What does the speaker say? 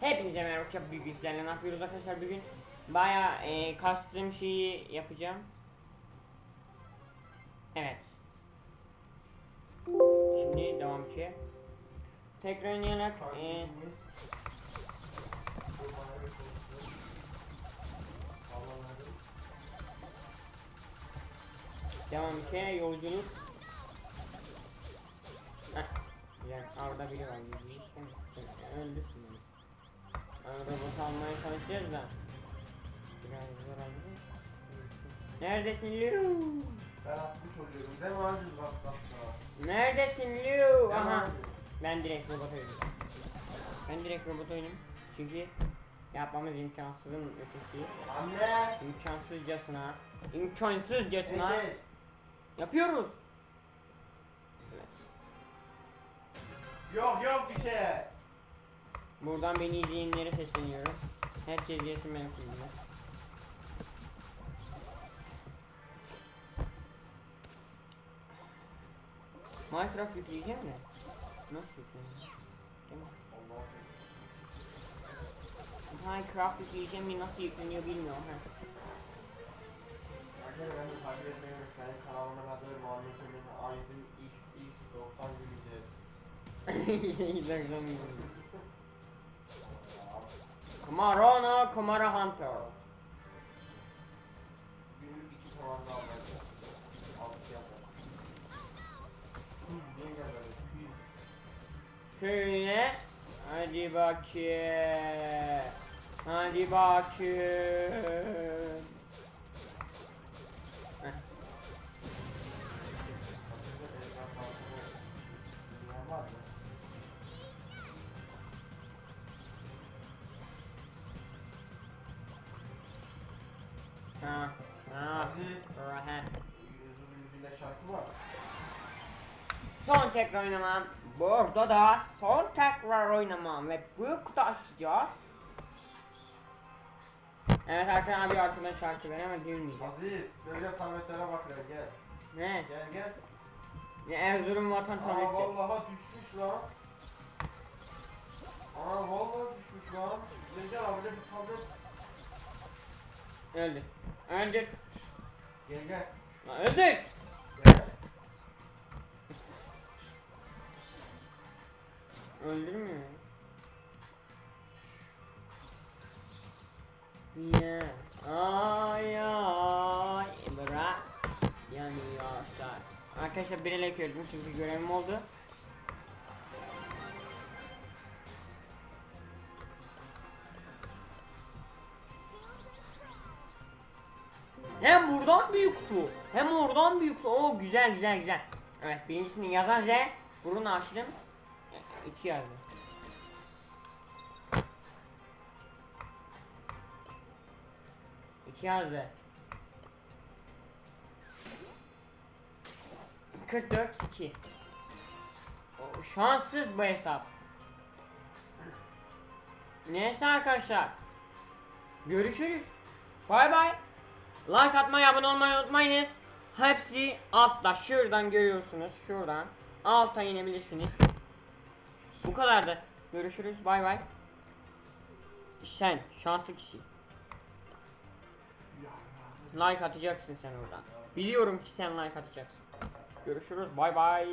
Hepinize merhaba çok büyük sizlerle ne yapıyoruz arkadaşlar? Bugün Baya e, kastığım şeyi yapacağım. Evet. Şimdi devam ki Tekrar oynayarak e, Devam ki yolculuk. Heh, Güzel. Orada biri var Robot almaya çalışacağız da Biraz zor oldu Neredesin Liu? Ben atmış oluyorum. Ne var WhatsApp'ta? Neredesin Liu? Aha? Ben direkt robot oynuyorum Ben direkt robot oynuyorum Çünkü Yapmamız imkansızın ötesi Anne! İmkansızcasına İmkansızcasına Ece! Yapıyoruz Evet Yok yok bir şey. Buradan beni izleyenlere sesleniyorum Herkes yesin benim filmimi Minecraft yükleyeceğim de Nasıl yükleyeceğim? Değil mi? Minecraft yükleyeceğim de nasıl yükleniyor bilmiyorum ha. Arkadaşlar ben de takip etmeyi unutmayın. Kanalıma adı Muhammed Emin Aydın XX90 güleceğiz. Şey Kamarana Kamara Hunter Günlük iki tavan daha alacağım. Altı Hadi bakayım Hadi bakayım Son tekrar oynamam. Burada da son tekrar oynamam ve büyük kutu açacağız. Evet Hakan abi arkadan şarkı ver ama gülmeyeceğim. Aziz, böyle tabletlere bak ya gel. Ne? Gel gel. Ya Erzurum vatan Aa tableti. vallahi düşmüş lan. Aa vallahi düşmüş lan. Gel gel abi de bir tablet. Öldür. Öldür. Gel gel. Lan Öldür. Gel. Öldürmüyor. Ya. Ay ay. Bırak. Yanıyorlar. Arkadaşlar bir ele gördüm çünkü görevim oldu. Hem buradan büyük kutu hem oradan büyük kutu. Oo güzel güzel güzel. Evet birincisini yazan Z. Burunu açtım. İki yazdı. İki yazdı. 44 2. O, şanssız bu hesap. Neyse arkadaşlar. Görüşürüz. Bay bay. Like atmayı, abone olmayı unutmayınız. Hepsi altta. Şuradan görüyorsunuz. Şuradan. Alta inebilirsiniz. Bu kadardı. Görüşürüz. Bay bay. Sen şanslı kişi. Like atacaksın sen oradan. Biliyorum ki sen like atacaksın. Görüşürüz. Bay bay.